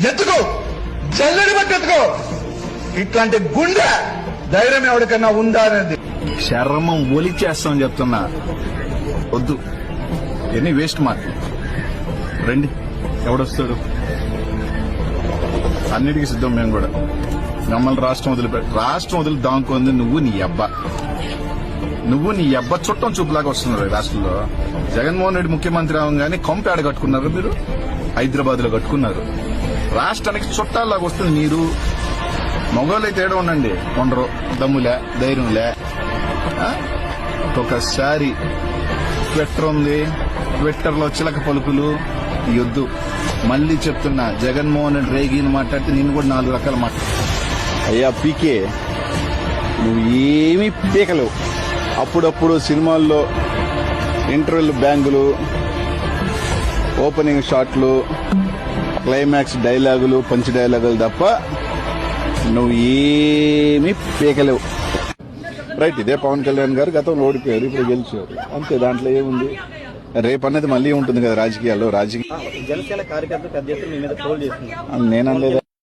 ఎత్తుకో. జల్లడి బట్టి ఎత్తుకో. ఇట్లాంటి గుండె ధైర్యం ఎవరికైనా ఉందా అనేది. చర్మం ఒలిచేస్తామని చెప్తున్నా. వద్దు. ఎన్ని వేస్ట్ మార్క్. రండి. ఎవడొస్తాడు? అన్నిటికీ సిద్ధం మేము కూడా. మమ్మల్ని రాష్ట్రం వదిలిపెట్టి రాష్ట్రం వదిలి దాంకుంది నువ్వు నీ అబ్బ. నువ్వు నీ అబ్బ చుట్టం చూపులాగా వస్తున్నారు రాష్ట్రంలో. జగన్మోహన్ రెడ్డి ముఖ్యమంత్రి అవగానే కొంపేడ కట్టుకున్నారు మీరు? హైదరాబాద్లో కట్టుకున్నారు. రాష్ట్రానికి చుట్టాల్లాగా వస్తుంది మీరు. మగవాళ్ళైతే ఏడ ఉండండి. ఉండరు. దమ్ములే ధైర్యంలే. ఒకసారి ట్విట్టర్ ఉంది. ట్విట్టర్లో చిలక పలుకులు. యొద్దు. మళ్ళీ చెప్తున్నా జగన్మోహన్ రెడ్డి రేగిని మాట్లాడితే నేను కూడా నాలుగు రకాల మాట. అయ్యా పీకే. నువ్వు ఏమీ పీకలేవు. అప్పుడప్పుడు సినిమాల్లో ఇంటర్వెల్ బ్యాంగులు ఓపెనింగ్ షాట్లు క్లైమాక్స్ డైలాగులు పంచ్ డైలాగులు తప్ప నువ్వు ఏమీ పీకలేవు. రైట్ ఇదే పవన్ కళ్యాణ్ గారు గతంలో ఓడిపోయారు ఇప్పుడు గెలిచారు. అంతే దాంట్లో ఏముంది? రేపు అన్నది మళ్ళీ ఉంటుంది కదా రాజకీయాల్లో రాజకీయ జనసేన కార్యకర్తలు పెద్ద ఎత్తున మీ మీద ట్రోల్ చేస్తున్నారు. నేనలేదా